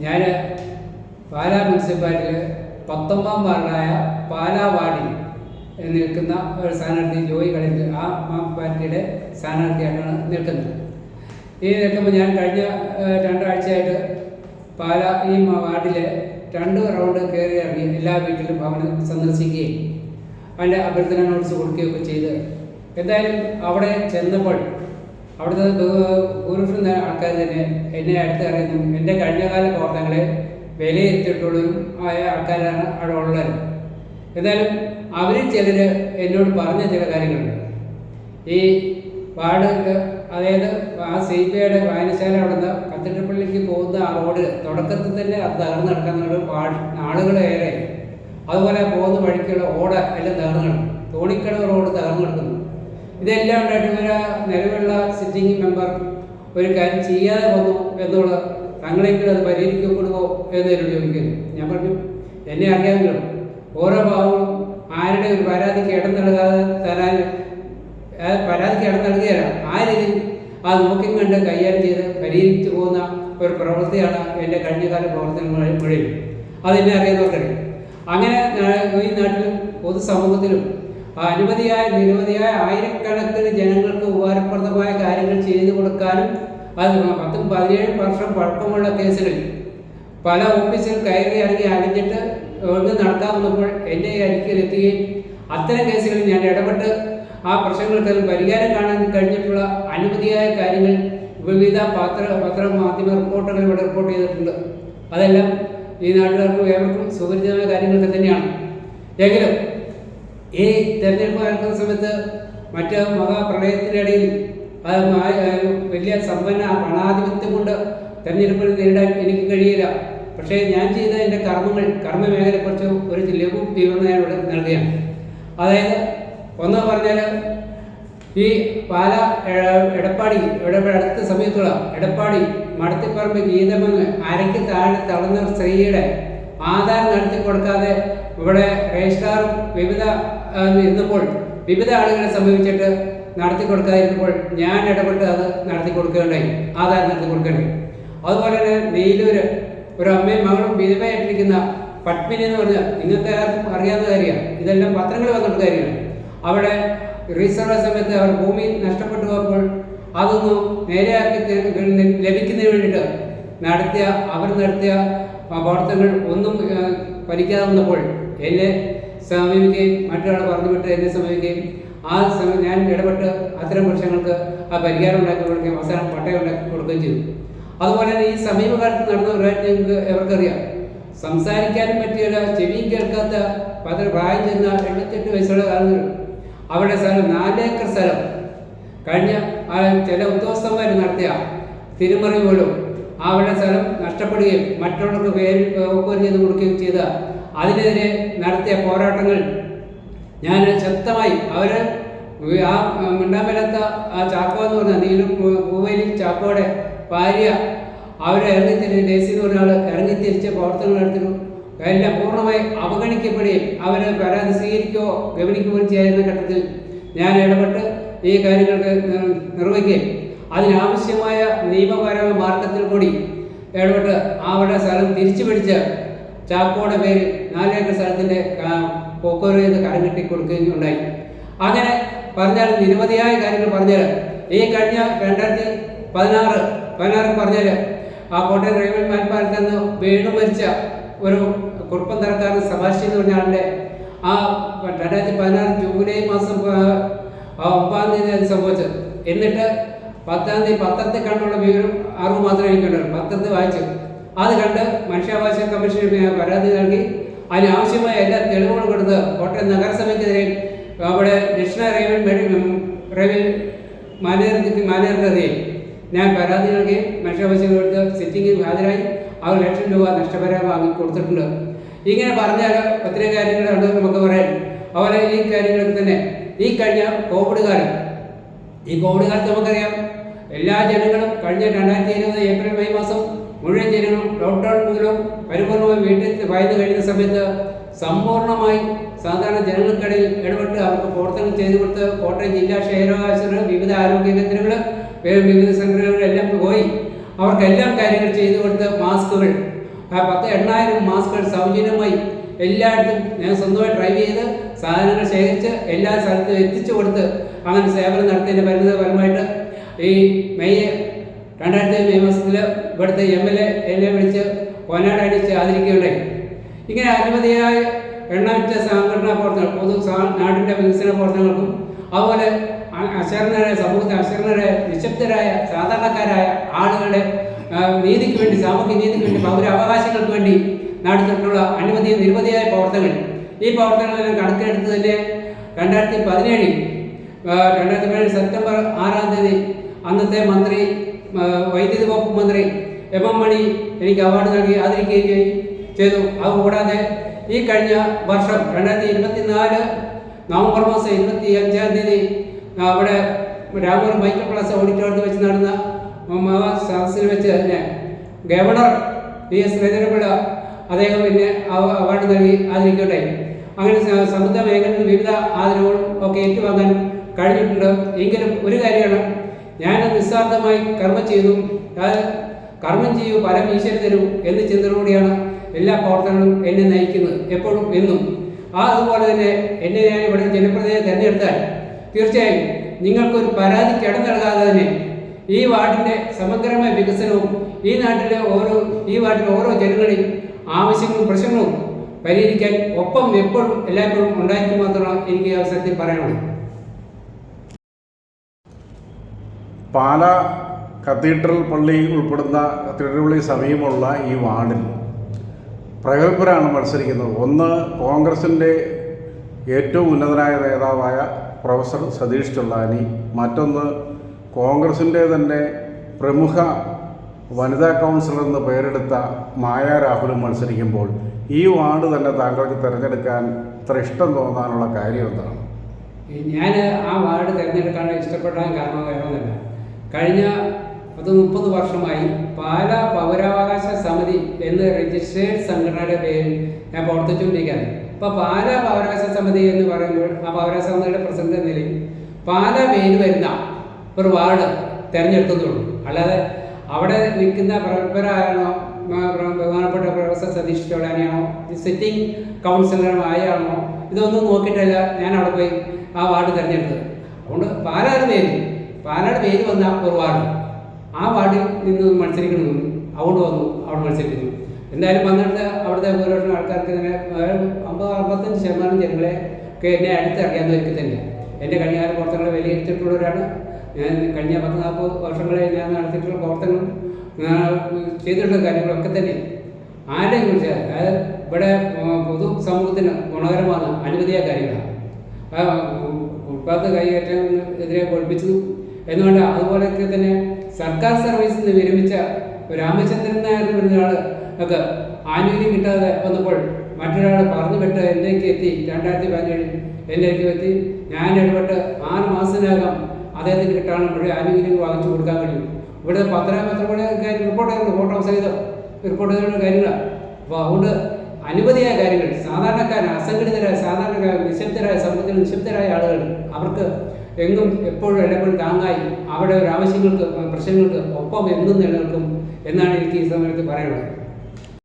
ഞാൻ പാലാ മുനിസിപ്പാലിറ്റിയിൽ പത്തൊമ്പതാം വാർഡായ പാലാ വാർഡിൽ നിൽക്കുന്ന ഒരു സ്ഥാനാർത്ഥി ജോയി കളിച്ച് ആ പാർട്ടിയുടെ സ്ഥാനാർത്ഥിയായിട്ടാണ് നിൽക്കുന്നത്. ഈ നിൽക്കുമ്പോൾ ഞാൻ കഴിഞ്ഞ രണ്ടാഴ്ചയായിട്ട് പാലാ ഈ വാർഡിലെ രണ്ട് റൗണ്ട് കയറി ഇറങ്ങി എല്ലാ വീട്ടിലും ഭവനം സന്ദർശിക്കുകയും അതിന്റെ അഭ്യർത്ഥന നോട്ട്സ് കൊടുക്കുകയൊക്കെ ചെയ്ത് എന്തായാലും അവിടെ ചെന്നപ്പോൾ അവിടുത്തെ ഭൂരിപക്ഷം ആൾക്കാർ തന്നെ എന്നെ അടുത്തറിയുന്നു എന്റെ കഴിഞ്ഞകാല പ്രവർത്തനങ്ങളെ വിലയിരുത്തിയിട്ടുള്ളതും ആയ ആൾക്കാരാണ് അവിടെ ഉള്ളത്. എന്നാലും അവരിൽ ചിലർ എന്നോട് പറഞ്ഞ ചില കാര്യങ്ങളുണ്ട്. ഈ വാർഡ് അതായത് ആ സി പി ഐയുടെ വായനശാല അവിടുന്ന് കത്തിട്ടപ്പള്ളിക്ക് പോകുന്ന ആ റോഡ് തുടക്കത്തിൽ തന്നെ അത് തകർന്നു കിടക്കുന്ന ആളുകളേറെ അതുപോലെ പോകുന്ന വഴിക്കുള്ള ഓട എല്ലാം തകർന്നു കിടക്കും തോണിക്കടവ് റോഡ് തകർന്നു കിടക്കുന്നു. ഇതെല്ലാം ഉണ്ടായിട്ട് ഒരു നിലവിലുള്ള സിറ്റിംഗ് മെമ്പർ ഒരു കാര്യം ചെയ്യാതെ വന്നു എന്നുള്ള തങ്ങളെങ്കിലും അത് പരിഹരിക്കപ്പെടുമോ എന്ന് എന്നോട് ചോദിക്കുന്നു. ഞാൻ പറഞ്ഞു എന്നെ അറിയാമല്ലോ. ഓരോ ഭാഗവും ആരുടെ ഒരു പരാതിക്ക് ഇടം നൽകാതെ തരാൻ പരാതിക്ക് ഇടം ആ രീതിയിൽ ആ നോക്കിയും കണ്ട് കൈകാര്യം ചെയ്ത് പരിഹരിച്ചു പോകുന്ന ഒരു പ്രവൃത്തിയാണ് എന്റെ കഴിഞ്ഞകാല പ്രവർത്തനങ്ങളിൽ മുഴുവൻ. അതെന്നെ അറിയുന്നവർക്കറിയാം. അങ്ങനെ ഈ നാട്ടിലും പൊതുസമൂഹത്തിലും അനവധിയായ നിരവധിയായ ആയിരക്കണക്കിന് ജനങ്ങൾക്ക് ഉപകാരപ്രദമായ കാര്യങ്ങൾ ചെയ്തു കൊടുക്കാനും അത് പത്തും പതിനേഴും വർഷം പഴക്കമുള്ള കേസുകളിൽ പല ഓഫീസിൽ കയറി ഇറങ്ങി അടിഞ്ഞിട്ട് ഒന്ന് നടക്കാൻ വന്നപ്പോൾ എന്റെ അരിക്കലെത്തുകയും അത്തരം കേസുകളിൽ ഞാൻ ഇടപെട്ട് ആ പ്രശ്നങ്ങൾക്ക് പരിഹാരം കാണാൻ കഴിഞ്ഞിട്ടുള്ള അനുമതിയായ കാര്യങ്ങൾ വിവിധ പത്ര പത്ര മാധ്യമ റിപ്പോർട്ടുകൾ ഇവിടെ റിപ്പോർട്ട് ചെയ്തിട്ടുണ്ട്. അതെല്ലാം ഈ നാട്ടുകാർക്കും ഏവർക്കും സുപരിചിതമായ കാര്യങ്ങളൊക്കെ തന്നെയാണ്. എങ്കിലും ഈ തെരഞ്ഞെടുപ്പ് നടക്കുന്ന സമയത്ത് മറ്റ് മഹാപ്രളയത്തിനിടയിൽ വലിയ സമ്പന്ന പണാധിപത്യം കൊണ്ട് തെരഞ്ഞെടുപ്പിനെ നേരിടാൻ എനിക്ക് കഴിയില്ല. പക്ഷേ ഞാൻ ചെയ്ത എന്റെ കർമ്മങ്ങൾ കർമ്മ മേഖലയെക്കുറിച്ച് ഒരു ലഘു വിവരണം ഞാൻ ഇവിടെ നൽകുകയാണ്. അതായത് ഒന്ന് പറഞ്ഞാൽ ഈ പാല എടപ്പാടി അടുത്ത സമയത്തുള്ള എടപ്പാടി മടത്തിപ്പറമ്പ് ഗീതമെന്ന് അരയ്ക്ക് താഴെ തളർന്ന സ്ത്രീയുടെ ആധാരം നടത്തി കൊടുക്കാതെ ഇവിടെ രജിസ്ട്രാറും വിവിധ ഇരുന്നപ്പോൾ വിവിധ ആളുകളെ സമീപിച്ചിട്ട് നടത്തി കൊടുക്കാതിരുന്നപ്പോൾ ഞാൻ ഇടപെട്ട് അത് നടത്തി കൊടുക്കുകയുണ്ടായി. ആധാരം നടത്തി കൊടുക്കുകയുണ്ടായി. അതുപോലെ തന്നെ നെയ്ലൂര് ഒരു അമ്മയും മകളും വിധവയായിട്ടിരിക്കുന്ന പത്മിനി എന്ന് പറഞ്ഞാൽ നിങ്ങൾക്ക് എല്ലാവർക്കും അറിയാവുന്ന കാര്യമാണ്. ഇതെല്ലാം പത്രങ്ങളിൽ വന്നിട്ട് കാര്യമാണ്. അവിടെ റീസർവ് സമയത്ത് അവർ ഭൂമി നഷ്ടപ്പെട്ടു പോകുമ്പോൾ അതൊന്നും നേരെയാക്കി ലഭിക്കുന്നതിന് വേണ്ടിയിട്ട് നടത്തിയ അവർ നടത്തിയ പ്രവർത്തനങ്ങൾ ഒന്നും പരിക്കാതെ വന്നപ്പോൾ എന്നെ സമീപിക്കുകയും മറ്റൊരാൾ പറഞ്ഞു വിട്ട് എന്നെ സമീപിക്കുകയും ആ സമയം ഞാൻ ഇടപെട്ട് അത്തരം പ്രശ്നങ്ങൾക്ക് ആ പരിഹാരം ഉണ്ടാക്കി കൊടുക്കുകയും അവസാനം പട്ടയം ഉണ്ടാക്കി കൊടുക്കുകയും ചെയ്തു. അതുപോലെ തന്നെ ഈ സമീപകാലത്ത് നടന്ന ഒരു കാര്യം നിങ്ങൾക്ക് എവർക്കറിയാം. സംസാരിക്കാനും പറ്റിയല്ല ചെവിയും കേൾക്കാത്ത പല പ്രായം ചെന്ന എഴുപത്തെട്ട് വയസ്സുള്ള കാലങ്ങൾ അവരുടെ സ്ഥലം നാലേക്കർ സ്ഥലം. കഴിഞ്ഞ ആ ചില ഉദ്യോഗസ്ഥന്മാർ നടത്തിയ തിരുമറി പോലും അവരുടെ സ്ഥലം നഷ്ടപ്പെടുകയും മറ്റുള്ളവർക്ക് പേര് ഓഫർ ചെയ്ത് കൊടുക്കുകയും ചെയ്ത അതിനെതിരെ നടത്തിയ പോരാട്ടങ്ങൾ ഞാൻ ശക്തമായി അവർ ആ മിണ്ടാമ്പലത്ത് ആ ചാക്കോ എന്ന് പറഞ്ഞ നീലു പൂവേലി ചാക്കോയുടെ ഭാര്യ അവരെ ഇറങ്ങിത്തിരിച്ച് ഡേസി എന്ന് പറഞ്ഞ ഇറങ്ങിത്തിരിച്ച് പ്രവർത്തനങ്ങൾ നടത്തുന്നു എല്ലാം പൂർണമായി അവഗണിക്കപ്പെടുകയും അവരെ പരാതി സ്വീകരിക്കുകയോ ഗവനിക്കുകയോ ചെയ്യുന്ന ഘട്ടത്തിൽ ഞാൻ ഇടപെട്ട് ഈ കാര്യങ്ങൾക്ക് നിർ- നിർവഹിക്കുകയും അതിനാവശ്യമായ നിയമപരമായ മാർഗത്തിൽ കൂടി ഇടപെട്ട് അവിടെ സ്ഥലം തിരിച്ചു പിടിച്ച് ചാക്കോയുടെ പേരിൽ നാലേക്കർ സ്ഥലത്തിന്റെ പോക്കോറ് എന്ന് കരം കെട്ടി കൊടുക്കുകയും ഉണ്ടായി. അങ്ങനെ പറഞ്ഞാൽ നിരവധിയായ കാര്യങ്ങൾ പറഞ്ഞാൽ ഈ കഴിഞ്ഞ രണ്ടായിരത്തി പതിനാറ് പതിനാറ് പറഞ്ഞാൽ ആ കോട്ടയം റെയിൽവേ മേൽപ്പാലത്തിൽ നിന്ന് വീണ് മരിച്ച ഒരു കുറുപ്പം തരക്കാരൻ സഭാഷി എന്ന് പറഞ്ഞ ആളുടെ ആ രണ്ടായിരത്തി പതിനാറ് ജൂലൈ മാസം ഒമ്പതാം തീയതി അത് സംഭവിച്ചത്. എന്നിട്ട് പത്താം തീയതി പത്രത്തിൽ കണ്ടുള്ള വിവരം അറിവ് മാത്രമേ എനിക്കുണ്ടായിരുന്നു പത്രത്തിൽ വായിച്ചു അത് കണ്ട് മനുഷ്യാവകാശ കമ്മീഷന് പരാതി നൽകി. അതിനാവശ്യമായ എല്ലാ തെളിവുകളും കൊടുത്ത് കോട്ടയം നഗരസഭയ്ക്കെതിരെയും അവിടെ ദക്ഷിണ റെയിൽവേ റെയിൽവേ മാനേജർക്ക് മാനേജർക്കെതിരെയും ഞാൻ പരാതി നൽകി. മനുഷ്യാവകാശ കൊടുത്ത് സിറ്റിംഗിൽ ഹാജരായി. അവർ ലക്ഷം രൂപ നഷ്ടപരിഹാരം വാങ്ങി കൊടുത്തിട്ടുണ്ട്. ഇങ്ങനെ പറഞ്ഞാൽ ഒത്തിരി കാര്യങ്ങളുണ്ട് നമുക്ക് പറയാൻ. അതുപോലെ ഈ കാര്യങ്ങൾക്ക് തന്നെ ഈ കഴിഞ്ഞ കോവിഡ് കാലം ഈ കോവിഡ് കാലത്ത് നമുക്കറിയാം എല്ലാ ജനങ്ങളും കഴിഞ്ഞ രണ്ടായിരത്തി ഇരുപത് ഏപ്രിൽ മെയ് മാസം മുഴുവൻ ജനങ്ങളും ലോക്ക്ഡൗൺ മൂലം പരിപൂർണമായി വീട്ടിൽ ഭയന്ന് കഴിയുന്ന സമയത്ത് സമ്പൂർണമായി സാധാരണ ജനങ്ങൾക്കിടയിൽ ഇടപെട്ട് അവർക്ക് പ്രവർത്തനം ചെയ്തു കൊടുത്ത് കോട്ടയം ജില്ലാ ക്ഷയരോഗാശുപത്രി വിവിധ ആരോഗ്യ കേന്ദ്രങ്ങൾ വിവിധ സംഘടനകളെല്ലാം പോയി അവർക്കെല്ലാം കാര്യങ്ങൾ ചെയ്തു കൊടുത്ത് മാസ്കുകൾ. ആ പത്ത് എണ്ണായിരം മാസ്കുകൾ സൗജന്യമായി എല്ലായിടത്തും ഞാൻ സ്വന്തമായി ഡ്രൈവ് ചെയ്ത് സാധനങ്ങൾ ശേഖരിച്ച് എല്ലാ സ്ഥലത്തും എത്തിച്ചു കൊടുത്ത് അങ്ങനെ സേവനം നടത്തിയതിന്റെ പരിമിതപരമായിട്ട് ഈ മെയ് രണ്ടായിരത്തി മെയ് മാസത്തിൽ ഇവിടുത്തെ എം എൽ എ എന്നെ വിളിച്ച് വയനാട് അടിച്ച് ആദരിക്കുകയുണ്ടായി. ഇങ്ങനെ അനവധിയായ എണ്ണമറ്റ സംഘടനാ പ്രവർത്തനങ്ങൾ പൊതു നാടിന്റെ വികസന പ്രവർത്തനങ്ങൾക്കും അതുപോലെ അശരണരായ സമൂഹത്തെ അശരണരായ നിശബ്ദരായ സാധാരണക്കാരായ ആളുകളുടെ നീതിക്ക് വേണ്ടി സാമൂഹ്യ നീതിക്ക് വേണ്ടി പൗരാവകാശങ്ങൾക്ക് വേണ്ടി നടത്തിയിട്ടുള്ള അനവധി നിരവധിയായ പ്രവർത്തനങ്ങൾ. ഈ പ്രവർത്തനങ്ങളെല്ലാം കണക്കിലെടുത്ത് തന്നെ രണ്ടായിരത്തി പതിനേഴിൽ രണ്ടായിരത്തി പതിനേഴ് സെപ്റ്റംബർ ആറാം തീയതി അന്നത്തെ മന്ത്രി വൈദ്യുതി വകുപ്പ് മന്ത്രി എം എം മണി എനിക്ക് അവാർഡ് നൽകി ആദരിക്കുകയും ചെയ്- ചെയ്തു. അതുകൂടാതെ ഈ കഴിഞ്ഞ വർഷം രണ്ടായിരത്തി ഇരുപത്തിനാല് നവംബർ മാസം ഇരുപത്തി അഞ്ചാം തീയതി അവിടെ രാമൂർ ബൈക്ക് പ്ലസ് ഓഡിറ്റോറിയത്തിൽ വെച്ച് നടന്ന മഹാസദസ്സിൽ വെച്ച് തന്നെ ഗവർണർ വി എസ് ശ്രീധരൻപിള്ള അദ്ദേഹം പിന്നെ അവ- അവാർഡ് നൽകി ആദരിക്കട്ടെ അങ്ങനെ സമുദ്ര മേഖലയിൽ വിവിധ ആദരവുകളും ഒക്കെ ഏറ്റുവാങ്ങാൻ കഴിഞ്ഞിട്ടുണ്ട്. എങ്കിലും ഒരു കാര്യമാണ് ഞാൻ നിസ്സാർത്ഥമായി കർമ്മം ചെയ്തു. കർമ്മം ചെയ്യൂ ഫലം ഈശ്വര തരൂ എന്ന ചിന്തയോടെയാണ് എല്ലാ പ്രവർത്തനങ്ങളും എന്നെ നയിക്കുന്നത് എപ്പോഴും എന്നും. ആ അതുപോലെ തന്നെ എന്നെ ഞാൻ ഇവിടെ ജനപ്രതിയെ തിരഞ്ഞെടുത്താൽ തീർച്ചയായും നിങ്ങൾക്കൊരു പരാതി ഇടം നൽകാതെ തന്നെ ഈ വാർഡിന്റെ സമഗ്രമായ വികസനവും ഈ നാട്ടിലെ ഓരോ ഈ വാർഡിലെ ഓരോ ജനങ്ങളെയും ആവശ്യങ്ങളും പ്രശ്നങ്ങളും പരിഹരിക്കാൻ ഒപ്പം എപ്പോഴും എല്ലായ്പ്പോഴും ഉണ്ടായിരിക്കും മാത്രമാണ് എനിക്ക് അവസരത്തിൽ പറയാനുള്ളത്. പാല കത്തീഡ്രൽ പള്ളി ഉൾപ്പെടുന്ന കത്തീഡ്രൽ പള്ളി സമീപമുള്ള ഈ വാർഡിൽ പ്രഗത്ഭരാണ് മത്സരിക്കുന്നത്. ഒന്ന് കോൺഗ്രസിന്റെ ഏറ്റവും ഉന്നതനായ നേതാവായ പ്രൊഫസർ സതീഷ് ചൊള്ളാനി. മറ്റൊന്ന് കോൺഗ്രസിന്റെ തന്നെ പ്രമുഖ വനിതാ കൗൺസിലർ എന്ന് പേരെടുത്ത മായ രാഹുലും മത്സരിക്കുമ്പോൾ ഈ വാർഡ് തന്നെ താങ്കൾക്ക് തിരഞ്ഞെടുക്കാൻ ഇത്ര ഇഷ്ടം തോന്നാനുള്ള കാര്യം എന്താണ്? ഞാൻ ആ വാർഡ് തിരഞ്ഞെടുക്കാൻ ഇഷ്ടപ്പെടാൻ കാരണം വേണമെന്നില്ല കഴിഞ്ഞ പത്ത് മുപ്പത് വർഷമായി പാല പൗരാവകാശ സമിതി എന്ന രജിസ്ട്രേഡ് സംഘടനയുടെ പേരിൽ ഞാൻ പ്രവർത്തിച്ചുകൊണ്ടിരിക്കുകയാണ്. ഇപ്പോൾ പാല പൗരാവകാശ സമിതി എന്ന് പറയുമ്പോൾ ആ പൗരാവകാശ സമിതിയുടെ പ്രസിഡന്റ് നിലയിൽ പാല പേര് വരുന്ന ഒരു വാർഡ് തിരഞ്ഞെടുത്തതുള്ളൂ അല്ലാതെ അവിടെ നിൽക്കുന്ന പ്രഗത്ഭരായാണോ ബഹുമാനപ്പെട്ട പ്രൊഫസർ സതീഷ് ചോളാനിയാണോ? സിറ്റിംഗ് കൗൺസിലറുമായാണോ ഇതൊന്നും നോക്കിയിട്ടല്ല ഞാൻ അവിടെ പോയി ആ വാർഡ് തിരഞ്ഞെടുത്തത്. അതുകൊണ്ട് പാലാ പേര് പാലാട് പേര് വന്ന ഒരു വാർഡ് ആ വാർഡിൽ നിന്ന് മത്സരിക്കണമെന്നും അവിടെ വന്നു അവിടെ മത്സരിക്കുന്നു എന്തായാലും വന്നിട്ട് അവിടുത്തെ ഭൂരിപക്ഷം ആൾക്കാർക്ക് തന്നെ അമ്പത് അമ്പത്തഞ്ച് ശതമാനം ജനങ്ങളെ ഒക്കെ എന്നെ അടുത്തറിയാവുന്നവർക്ക് തന്നെ എന്റെ കഴിഞ്ഞകാല പ്രവർത്തനങ്ങളെ വിലയിരുത്തിയിട്ടുള്ളവരാണ് ഞാൻ കഴിഞ്ഞ പത്ത് നാൽപ്പത് വർഷങ്ങളെ ഞാൻ നടത്തിയിട്ടുള്ള പ്രവർത്തനങ്ങളും ആ, ചെയ്തിട്ടുള്ള കാര്യങ്ങളൊക്കെ തന്നെ ആരെയും കുറിച്ച് അതായത് ഇവിടെ പൊതു സമൂഹത്തിന് ഗുണകരമാണ് അനുമതിയായ കാര്യങ്ങളാണ് ഉൽപ്പാദന കൈകയറ്റം എതിരെ പൊളിപ്പിച്ചതും എന്നുകൊണ്ട് അതുപോലെയൊക്കെ തന്നെ സർക്കാർ സർവീസിൽ നിന്ന് വിരമിച്ച രാമചന്ദ്രൻ നായർ എന്നൊരാൾ ഒക്കെ ആനുകൂല്യം കിട്ടാതെ വന്നപ്പോൾ മറ്റൊരാൾ പറഞ്ഞു വിട്ട് എന്നേക്ക് എത്തി രണ്ടായിരത്തി പതിനേഴിൽ എന്നേക്ക് എത്തി. ഞാൻ ഇടപെട്ട് ആറ് മാസത്തിനകം അദ്ദേഹത്തിന് കിട്ടാണ് മുഴുവൻ ആനുകൂല്യങ്ങൾ വാങ്ങിച്ചു കൊടുക്കാൻ കഴിയും. ഇവിടെ പത്ര പത്രങ്ങളുടെ കാര്യം റിപ്പോർട്ട് ഫോട്ടോ സഹിതം റിപ്പോർട്ട് ചെയ്തിട്ടുള്ള കാര്യങ്ങളാണ് അപ്പോൾ അതുകൊണ്ട് അനവധിയായ കാര്യങ്ങൾ സാധാരണക്കാരായ അസംഘടിതരായ സാധാരണക്കാരായ നിശബ്ദരായ സമൂഹത്തിൽ നിശബ്ദരായ ആളുകൾ അവർക്ക് എങ്ങും എപ്പോഴും എല്ലായ്പ്പോഴും താങ്ങായി. അവരുടെ ഒരു ആവശ്യങ്ങൾക്ക് പ്രശ്നങ്ങൾക്ക് ഒപ്പം എന്നും നിലനിൽക്കും എന്നാണ് എനിക്ക് ഈ സമയത്ത് പറയാനുള്ളത്.